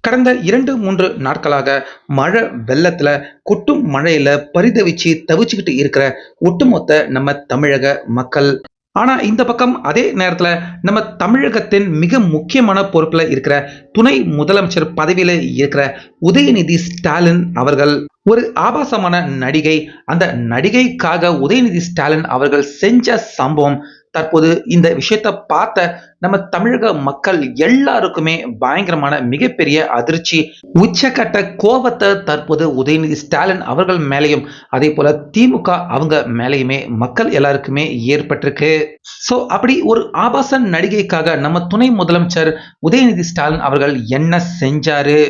கடந்த இரண்டு மூன்று நாட்களாக மழை வெள்ளத்துல கொட்டும் மழையில பரிதவிச்சு தவிச்சுக்கிட்டு இருக்கிற ஒட்டுமொத்த நம்ம தமிழக மக்கள். ஆனா இந்த பக்கம் அதே நேரத்துல நம்ம தமிழகத்தின் மிக முக்கியமான பொறுப்புல இருக்கிற துணை முதலமைச்சர் பதவியில இருக்கிற உதயநிதி ஸ்டாலின் அவர்கள் ஒரு ஆபாசமான நடிகை. அந்த நடிகைக்காக உதயநிதி ஸ்டாலின் அவர்கள் செஞ்ச சம்பவம் தற்போது இந்த விஷயத்தை பார்த்த நம்ம தமிழக மக்கள் எல்லாருக்குமே பயங்கரமான மிகப்பெரிய அதிர்ச்சி. உச்சக்கட்ட கோபத்தை தற்போது உதயநிதி ஸ்டாலின் அவர்கள் மேலேயும் அதே போல திமுக அவங்க மேலேயுமே மக்கள் எல்லாருக்குமே ஏற்பட்டிருக்கு. சோ அப்படி ஒரு ஆபாச நடிகைக்காக நம்ம துணை முதலமைச்சர் உதயநிதி ஸ்டாலின் அவர்கள் என்ன செஞ்சாரு?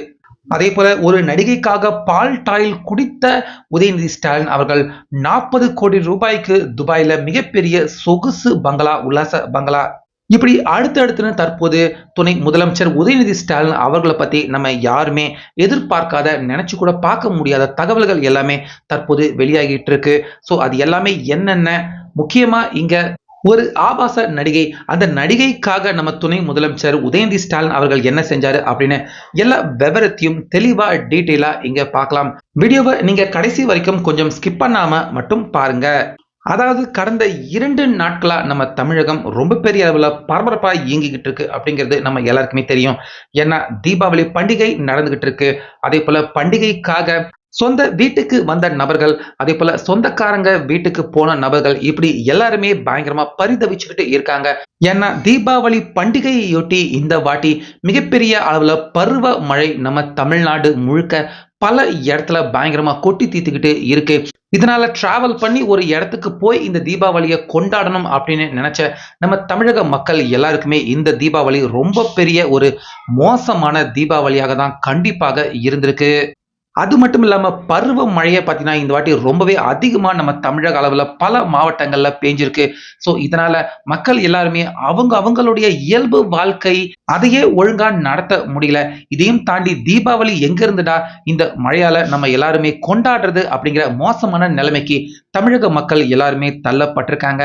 அதே போல ஒரு நடிகைக்காக பால் டாயில் குடித்த உதயநிதி ஸ்டாலின் அவர்கள் நாற்பது கோடி ரூபாய்க்கு துபாயில மிகப்பெரிய சொகுசு பங்களா உல்லாச பங்களா. இப்படி அடுத்தடுத்துன்னு தற்போது துணை முதலமைச்சர் உதயநிதி ஸ்டாலின் அவர்களை பத்தி நம்ம யாருமே எதிர்பார்க்காத நினைச்சு கூட பார்க்க முடியாத தகவல்கள் எல்லாமே தற்போது வெளியாகிட்டு இருக்கு. ஸோ அது எல்லாமே என்னென்ன? முக்கியமா இங்க ஒரு ஆபாச நடிகை அந்த நடிகைக்காக நம்ம துணை முதலமைச்சர் உதயநிதி ஸ்டாலின் அவர்கள் என்ன செஞ்சாரு அப்படின்னு எல்லா விவரத்தையும் தெளிவா டீட்டெயிலா இங்க பார்க்கலாம். வீடியோவை நீங்க கடைசி வரைக்கும் கொஞ்சம் ஸ்கிப் பண்ணாம மட்டும் பாருங்க. அதாவது கடந்த இரண்டு நாட்களாக நம்ம தமிழகம் ரொம்ப பெரிய அளவில் பரபரப்பாக இயங்கிக்கிட்டு இருக்கு அப்படிங்கிறது நம்ம எல்லாருக்குமே தெரியும். ஏன்னா தீபாவளி பண்டிகை நடந்துகிட்டு இருக்கு. அதே போல பண்டிகைக்காக சொந்த வீட்டுக்கு வந்த நபர்கள் அதே போல சொந்தக்காரங்க வீட்டுக்கு போன நபர்கள் இப்படி எல்லாருமே பயங்கரமா பரிதவிச்சுக்கிட்டு இருக்காங்க. ஏன்னா தீபாவளி பண்டிகையொட்டி இந்த வாட்டி மிகப்பெரிய அளவுல பருவ மழை நம்ம தமிழ்நாடு முழுக்க பல இடத்துல பயங்கரமா கொட்டி தீத்துக்கிட்டு இருக்கு. இதனால டிராவல் பண்ணி ஒரு இடத்துக்கு போய் இந்த தீபாவளியை கொண்டாடணும் அப்படின்னு நினைச்ச நம்ம தமிழக மக்கள் எல்லாருக்குமே இந்த தீபாவளி ரொம்ப பெரிய ஒரு மோசமான தீபாவளியாக தான் கண்டிப்பாக இருந்திருக்கு. அது மட்டும் இல்லாமல் பருவ மழையை பார்த்தீங்கன்னா இந்த வாட்டி ரொம்பவே அதிகமாக நம்ம தமிழக அளவில் பல மாவட்டங்களில் பேஞ்சிருக்கு. ஸோ இதனால மக்கள் எல்லாருமே அவங்க அவங்களுடைய இயல்பு வாழ்க்கை அதையே ஒழுங்கா நடத்த முடியல. இதையும் தாண்டி தீபாவளி எங்க இருந்துடா? இந்த மழையால நம்ம எல்லாருமே கொண்டாடுறது அப்படிங்கிற மோசமான நிலைமைக்கு தமிழக மக்கள் எல்லாருமே தள்ளப்பட்டிருக்காங்க.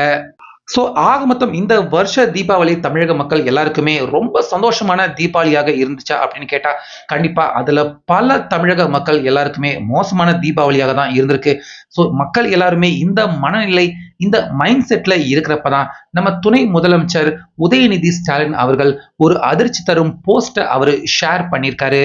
ஸோ ஆக மொத்தம் இந்த வருஷ தீபாவளி தமிழக மக்கள் எல்லாருக்குமே ரொம்ப சந்தோஷமான தீபாவளியாக இருந்துச்சா அப்படின்னு கேட்டால் கண்டிப்பாக அதில் பல தமிழக மக்கள் எல்லாருக்குமே மோசமான தீபாவளியாக தான் இருந்திருக்கு. ஸோ மக்கள் எல்லாருமே இந்த மனநிலை இந்த மைண்ட் செட்டில் இருக்கிறப்ப தான் நம்ம துணை முதலமைச்சர் உதயநிதி ஸ்டாலின் அவர்கள் ஒரு அதிர்ச்சி தரும் போஸ்ட்டை அவர் ஷேர் பண்ணியிருக்காரு.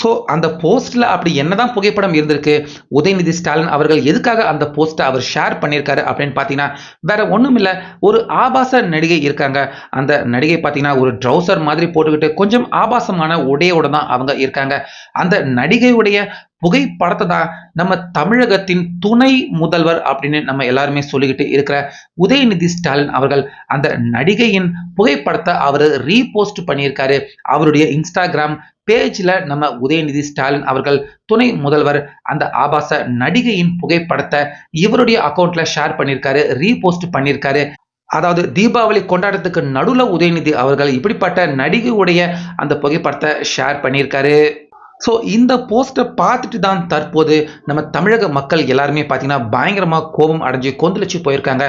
ஸோ அந்த போஸ்ட்டில் அப்படி என்னதான் புகைப்படம் இருந்திருக்கு உதயநிதி ஸ்டாலின் அவர்கள் எதுக்காக அந்த போஸ்ட்டை அவர் ஷேர் பண்ணியிருக்காரு அப்படின்னு பார்த்தீங்கன்னா வேற ஒன்றும் இல்லை ஒரு ஆபாச நடிகை இருக்காங்க. அந்த நடிகை பார்த்தீங்கன்னா ஒரு ட்ரௌசர் மாதிரி போட்டுக்கிட்டு கொஞ்சம் ஆபாசமான உடையோட தான் அவங்க இருக்காங்க. அந்த நடிகையுடைய புகைப்படத்தை தான் நம்ம தமிழகத்தின் துணை முதல்வர் அப்படின்னு நம்ம எல்லாருமே சொல்லிக்கிட்டு இருக்கிற உதயநிதி ஸ்டாலின் அவர்கள் அந்த நடிகையின் புகைப்படத்தை அவர் ரீபோஸ்ட் பண்ணியிருக்காரு. அவருடைய இன்ஸ்டாகிராம் பேஜில் நம்ம உதயநிதி ஸ்டாலின் அவர்கள் துணை முதல்வர் அந்த ஆபாச நடிகையின் புகைப்படத்தை இவருடைய அக்கௌண்ட்ல ஷேர் பண்ணியிருக்காரு ரீபோஸ்ட் பண்ணியிருக்காரு. அதாவது தீபாவளி கொண்டாட்டத்துக்கு நடுவில் உதயநிதி அவர்கள் இப்படிப்பட்ட நடிகையுடைய அந்த புகைப்படத்தை ஷேர் பண்ணியிருக்காரு. ஸோ இந்த போஸ்ட்டை பார்த்துட்டு தான் தற்போது நம்ம தமிழக மக்கள் எல்லாருமே பார்த்தீங்கன்னா பயங்கரமாக கோபம் அடைஞ்சு கொந்தளிச்சு போயிருக்காங்க.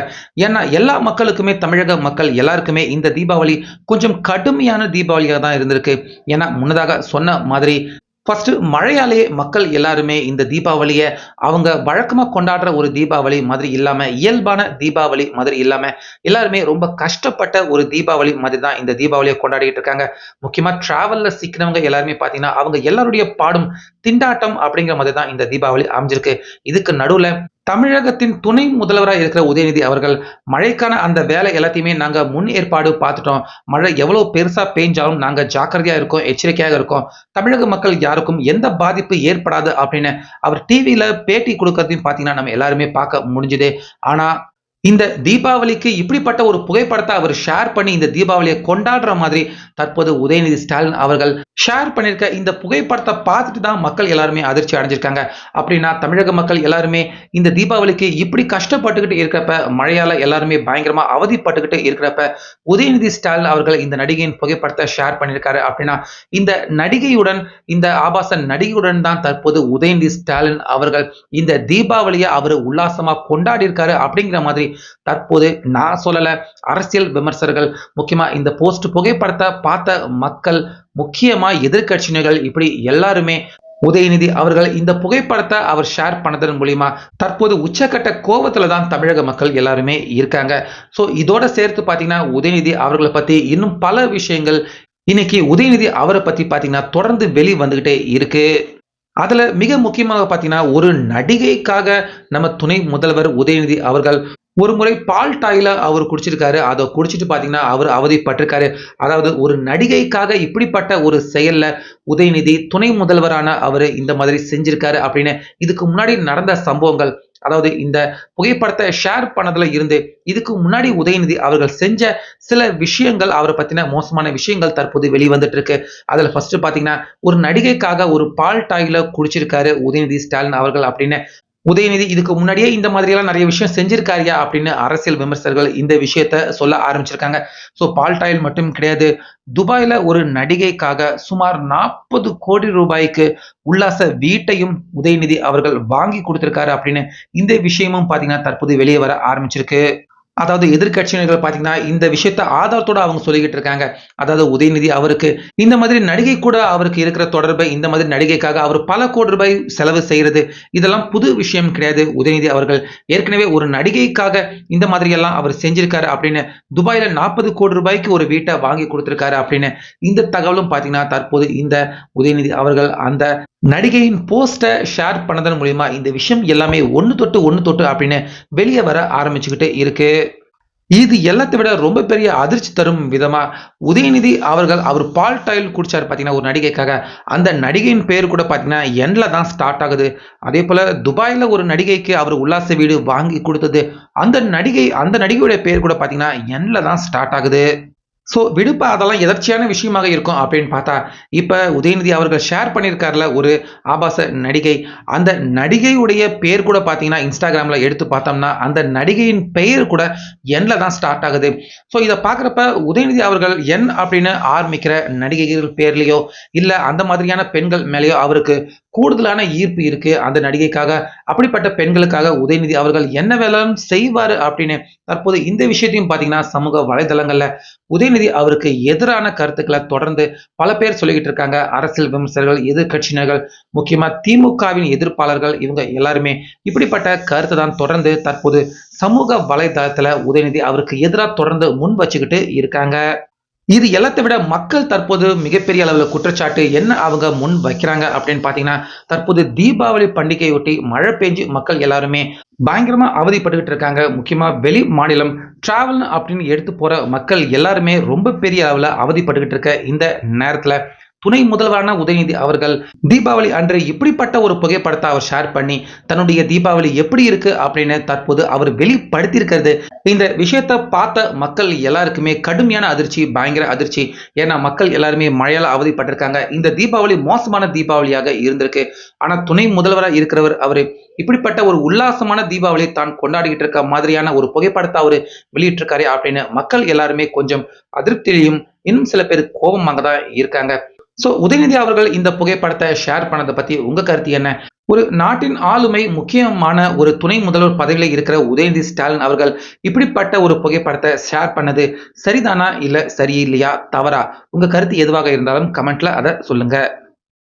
ஏன்னா எல்லா மக்களுக்குமே தமிழக மக்கள் எல்லாருக்குமே இந்த தீபாவளி கொஞ்சம் கடுமையான தீபாவளியாக தான் இருந்திருக்கு. ஏன்னா முன்னதாக சொன்ன மாதிரி ஃபர்ஸ்ட் மழையாலேயே மக்கள் எல்லாருமே இந்த தீபாவளியை அவங்க வழக்கமாக கொண்டாடுற ஒரு தீபாவளி மாதிரி இல்லாமல் இயல்பான தீபாவளி மாதிரி இல்லாமல் எல்லாருமே ரொம்ப கஷ்டப்பட்ட ஒரு தீபாவளி மாதிரி தான் இந்த தீபாவளியை கொண்டாடிட்டு இருக்காங்க. முக்கியமாக ட்ராவலில் சிக்கினவங்க எல்லாருமே பார்த்தீங்கன்னா அவங்க எல்லாருடைய பாடும் திண்டாட்டம் அப்படிங்கிற மாதிரி தான் இந்த தீபாவளி அமைஞ்சிருக்கு. இதுக்கு நடுவில் தமிழகத்தின் துணை முதல்வராக இருக்கிற உதயநிதி அவர்கள் மழைக்கான அந்த வேலை எல்லாத்தையுமே நாங்கள் முன் ஏற்பாடு பார்த்துட்டோம். மழை எவ்வளோ பெருசாக பெஞ்சாலும் நாங்கள் ஜாக்கிரதையாக இருக்கோம் எச்சரிக்கையாக இருக்கோம். தமிழக மக்கள் யாருக்கும் எந்த பாதிப்பு ஏற்படாது அப்படின்னு அவர் டிவியில் பேட்டி கொடுக்கறதையும் பார்த்தீங்கன்னா நம்ம எல்லாருமே பார்க்க முடிஞ்சுது. ஆனால் இந்த தீபாவளிக்கு இப்படிப்பட்ட ஒரு புகைப்படத்தை அவர் ஷேர் பண்ணி இந்த தீபாவளியை கொண்டாடுற மாதிரி தற்போது உதயநிதி ஸ்டாலின் அவர்கள் ஷேர் பண்ணியிருக்க இந்த புகைப்படத்தை பார்த்துட்டு தான் மக்கள் எல்லாருமே அதிர்ச்சி அடைஞ்சிருக்காங்க. அப்படின்னா தமிழக மக்கள் எல்லாருமே இந்த தீபாவளிக்கு இப்படி கஷ்டப்பட்டுக்கிட்டு இருக்கிறப்ப மழையால எல்லாருமே பயங்கரமா அவதிப்பட்டுக்கிட்டு இருக்கிறப்ப உதயநிதி ஸ்டாலின் அவர்கள் இந்த நடிகையின் புகைப்படத்தை ஷேர் பண்ணியிருக்காரு. அப்படின்னா இந்த நடிகையுடன் இந்த ஆபாச நடிகையுடன் தான் தற்போது உதயநிதி ஸ்டாலின் அவர்கள் இந்த தீபாவளியை அவர் உல்லாசமா கொண்டாடி இருக்காரு அப்படிங்கிற மாதிரி தற்போது நான் சொல்லல அரசியல் விமர்சகர்கள் முக்கியமா இந்த போஸ்ட் புகைப்படத்தை பார்த்த மக்கள் முக்கியமா எதிர்க்கட்சியினர்கள் இப்படி எல்லாருமே உதயநிதி அவர்கள் இந்த புகைப்படத்தை அவர் ஷேர் பண்ணதன் மூலியமா தற்போது உச்சக்கட்ட கோபத்துல தான் தமிழக மக்கள் எல்லாருமே இருக்காங்க. ஸோ இதோட சேர்த்து பார்த்தீங்கன்னா உதயநிதி அவர்களை பத்தி இன்னும் பல விஷயங்கள் இன்னைக்கு உதயநிதி அவரை பத்தி பார்த்தீங்கன்னா தொடர்ந்து வெளி வந்துகிட்டே இருக்கு. அதுல மிக முக்கியமாக பார்த்தீங்கன்னா ஒரு நடிகைக்காக நம்ம துணை முதல்வர் உதயநிதி அவர்கள் ஒரு முறை பால் டாயில அவர் குடிச்சிருக்காரு. அதை குடிச்சிட்டு பார்த்தீங்கன்னா அவர் அவதிப்பட்டிருக்காரு. அதாவது ஒரு நடிகைக்காக இப்படிப்பட்ட ஒரு செயல்ல உதயநிதி துணை முதல்வரான அவர் இந்த மாதிரி செஞ்சிருக்காரு அப்படின்னு இதுக்கு முன்னாடி நடந்த சம்பவங்கள். அதாவது இந்த புகைப்படத்தை ஷேர் பண்ணதுல இருந்து இதுக்கு முன்னாடி உதயநிதி அவர்கள் செஞ்ச சில விஷயங்கள் அவரை பத்தின மோசமான விஷயங்கள் தற்போது வெளிவந்துட்டு இருக்கு அதுல ஃபர்ஸ்ட் பாத்தீங்கன்னா ஒரு நடிகைக்காக ஒரு பால் டாயில குடிச்சிருக்காரு உதயநிதி ஸ்டாலின் அவர்கள் அப்படின்னு உதயநிதி இதுக்கு முன்னாடியே இந்த மாதிரியெல்லாம் நிறைய விஷயம் செஞ்சிருக்காரியா அப்படின்னு அரசியல் விமர்சகர்கள் இந்த விஷயத்த சொல்ல ஆரம்பிச்சிருக்காங்க. ஸோ பால் டாயில் மட்டும் கிடையாது. துபாயில ஒரு நடிகைக்காக சுமார் நாற்பது கோடி ரூபாய்க்கு உல்லாச வீட்டையும் உதயநிதி அவர்கள் வாங்கி கொடுத்திருக்காரு அப்படின்னு இந்த விஷயமும் பாத்தீங்கன்னா தற்போது வெளியே வர ஆரம்பிச்சிருக்கு. அதாவது எதிர்கட்சியினர்கள் பார்த்தீங்கன்னா இந்த விஷயத்த ஆதாரத்தோட அவங்க சொல்லிக்கிட்டு இருக்காங்க. அதாவது உதயநிதி அவருக்கு இந்த மாதிரி நடிகை கூட அவருக்கு இருக்கிற தொடர்பை இந்த மாதிரி நடிகைக்காக அவர் பல கோடி ரூபாய் செலவு செய்யறது இதெல்லாம் புது விஷயம் கிடையாது. உதயநிதி அவர்கள் ஏற்கனவே ஒரு நடிகைக்காக இந்த மாதிரி எல்லாம் அவர் செஞ்சிருக்காரு அப்படின்னு துபாயில நாற்பது கோடி ரூபாய்க்கு ஒரு வீட்டை வாங்கி கொடுத்திருக்காரு அப்படின்னு இந்த தகவலும் பார்த்தீங்கன்னா தற்போது இந்த உதயநிதி அவர்கள் அந்த நடிகையின் போஸ்டை ஷேர் பண்ணதன் மூலியமா இந்த விஷயம் எல்லாமே ஒன்று தொட்டு ஒன்று தொட்டு அப்படின்னு வெளியே வர ஆரம்பிச்சுக்கிட்டு இருக்கு. இது எல்லாத்தை விட ரொம்ப பெரிய அதிர்ச்சி தரும் விதமா உதயநிதி அவர்கள் அவர் பால் டைல் குடிச்சார் பார்த்தீங்கன்னா ஒரு நடிகைக்காக. அந்த நடிகையின் பேர் கூட பார்த்தீங்கன்னா எண்ல தான் ஸ்டார்ட் ஆகுது. அதே போல துபாயில் ஒரு நடிகைக்கு அவர் உல்லாச வீடு வாங்கி கொடுத்தது. அந்த நடிகை அந்த நடிகையோட பேர் கூட பார்த்தீங்கன்னா எண்ணில் தான் ஸ்டார்ட் ஆகுது. ஸோ விடுப்பு அதெல்லாம் எதர்ச்சியான விஷயமாக இருக்கும் அப்படின்னு பார்த்தா இப்போ உதயநிதி அவர்கள் ஷேர் பண்ணியிருக்காருல ஒரு ஆபாச நடிகை. அந்த நடிகையுடைய பேர் கூட பார்த்தீங்கன்னா இன்ஸ்டாகிராமில் எடுத்து பார்த்தோம்னா அந்த நடிகையின் பெயர் கூட எண்ணில் தான் ஸ்டார்ட் ஆகுது. ஸோ இதை பார்க்குறப்ப உதயநிதி அவர்கள் என் அப்படின்னு ஆரம்பிக்கிற நடிகைகள் பேர்லேயோ இல்லை அந்த மாதிரியான பெண்கள் மேலேயோ அவருக்கு கூடுதலான ஈர்ப்பு இருக்கு. அந்த நடிகைக்காக அப்படிப்பட்ட பெண்களுக்காக உதயநிதி அவர்கள் என்ன வேலையும் செய்வாரு அப்படின்னு தற்போது இந்த விஷயத்தையும் பார்த்தீங்கன்னா சமூக வலைதளங்கள்ல உதயநிதி அவருக்கு எதிரான கருத்துக்களை தொடர்ந்து பல பேர் சொல்லிக்கிட்டு இருக்காங்க. அரசியல் விமர்சகர்கள் எதிர்கட்சியினர்கள் முக்கியமா திமுகவின் எதிர்ப்பாளர்கள் இவங்க எல்லாருமே இப்படிப்பட்ட கருத்தை தான் தொடர்ந்து தற்போது சமூக வலைதளத்துல உதயநிதி அவருக்கு எதிராக தொடர்ந்து முன் வச்சுக்கிட்டு இருக்காங்க. இது எல்லாத்தை விட மக்கள் தற்போது மிகப்பெரிய அளவில் குற்றச்சாட்டு என்ன அவங்க முன் வைக்கிறாங்க அப்படின்னு பார்த்தீங்கன்னா தற்போது தீபாவளி பண்டிகையொட்டி மழை பெஞ்சு மக்கள் எல்லாருமே பயங்கரமா அவதிப்பட்டுக்கிட்டு இருக்காங்க. முக்கியமா வெளி மாநிலம் டிராவல் அப்படின்னு எடுத்து போற மக்கள் எல்லாருமே ரொம்ப பெரிய அளவில் அவதிப்பட்டுக்கிட்டு இருக்க இந்த நேரத்தில் துணை முதல்வரான உதயநிதி அவர்கள் தீபாவளி அன்று இப்படிப்பட்ட ஒரு புகைப்படத்தை அவர் ஷேர் பண்ணி தன்னுடைய தீபாவளி எப்படி இருக்கு அப்படின்னு தற்போது அவர் வெளிப்படுத்தியிருக்கிறது. இந்த விஷயத்தை பார்த்த மக்கள் எல்லாருக்குமே கடுமையான அதிர்ச்சி பயங்கர அதிர்ச்சி. ஏன்னா மக்கள் எல்லாருமே மழையால் அவதிப்பட்டிருக்காங்க. இந்த தீபாவளி மோசமான தீபாவளியாக இருந்திருக்கு. ஆனா துணை முதல்வராக இருக்கிறவர் அவரு. இப்படிப்பட்ட ஒரு உல்லாசமான தீபாவளி தான் கொண்டாடிக்கிட்டு இருக்க மாதிரியான ஒரு புகைப்படத்தை அவர் வெளியிட்டிருக்காரு அப்படின்னு மக்கள் எல்லாருமே கொஞ்சம் அதிருப்தியிலையும் இன்னும் சில பேர் கோபமாக தான் இருக்காங்க. ஸோ உதயநிதி அவர்கள் இந்த புகைப்படத்தை ஷேர் பண்ணதை பத்தி உங்க கருத்து என்ன? ஒரு நாட்டின் ஆளுமை முக்கியமான ஒரு துணை முதல்வர் பதவியில் இருக்கிற உதயநிதி ஸ்டாலின் அவர்கள் இப்படிப்பட்ட ஒரு புகைப்படத்தை ஷேர் பண்ணது சரிதானா இல்லை சரியில்லையா? தவறா? உங்க கருத்து எதுவாக இருந்தாலும் கமெண்ட்ல அதை சொல்லுங்கள்